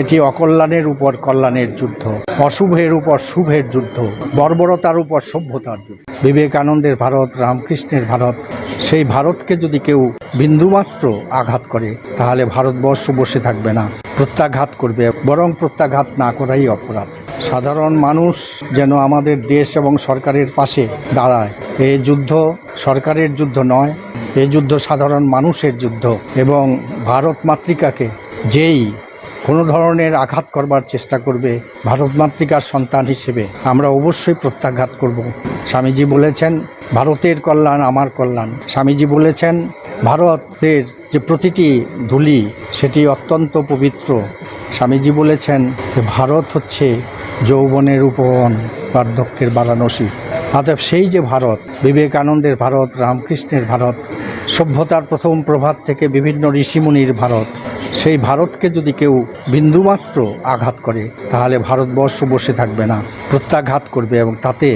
এটি অকল্যাণের উপর কল্যাণের যুদ্ধ, অশুভের উপর শুভের যুদ্ধ, বর্বরতার উপর সভ্যতার যুদ্ধ। বিবেকানন্দের ভারত, রামকৃষ্ণের ভারত, সেই ভারতকে যদি কেউ বিন্দুমাত্র আঘাত করে, তাহলে ভারতবর্ষ বসে থাকবে না, প্রত্যাঘাত করবে, বরং প্রত্যাঘাত না করাই অপরাধ। সাধারণ মানুষ যেন আমাদের দেশ এবং সরকারের পাশে দাঁড়ায়। এই যুদ্ধ সরকারের যুদ্ধ নয় এই যুদ্ধ সাধারণ মানুষের যুদ্ধ এবং ভারত মাতৃকাকে যেই কোনো ধরনের আঘাত করবার চেষ্টা করবে ভারত মাতৃকার সন্তান হিসেবে। আমরা অবশ্যই প্রত্যাঘাত করব। স্বামীজি বলেছেন, ভারতের কল্যাণ আমার কল্যাণ। স্বামীজি বলেছেন, ভারতের যে প্রতিটি ধুলি, সেটি অত্যন্ত পবিত্র। স্বামীজি বলেছেন যে ভারত হচ্ছে যৌবনের উপবন, বার্ধক্যের বারাণসী। অতএব সেই যে ভারত, বিবেকানন্দের ভারত, রামকৃষ্ণের ভারত, সভ্যতার প্রথম প্রভাত থেকে বিভিন্ন ঋষিমুনির ভারত সেই ভারতকে যদি কেউ বিন্দুমাত্র আঘাত করে, তাহলে ভারতবর্ষ বসে থাকবে না, প্রত্যাঘাত করবে এবং তাতে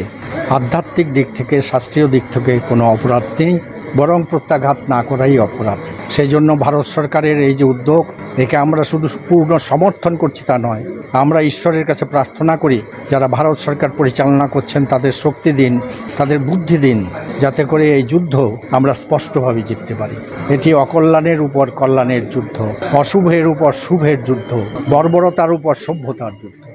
আধ্যাত্মিক দিক থেকে, শাস্ত্রীয় দিক থেকে কোনো অপরাধ নেই। বরং প্রত্যাঘাত না করাই অপরাধ। সেই জন্য ভারত সরকারের এই যে উদ্যোগ, একে আমরা শুধু পূর্ণ সমর্থন করছি তা নয়, আমরা ঈশ্বরের কাছে প্রার্থনা করি, যারা ভারত সরকার পরিচালনা করছেন তাদের শক্তি দিন, তাদের বুদ্ধি দিন, যাতে করে এই যুদ্ধ আমরা স্পষ্টভাবে জিততে পারি। এটি অকল্যাণের উপর কল্যাণের যুদ্ধ, অশুভের উপর শুভের যুদ্ধ, বর্বরতার উপর সভ্যতার যুদ্ধ।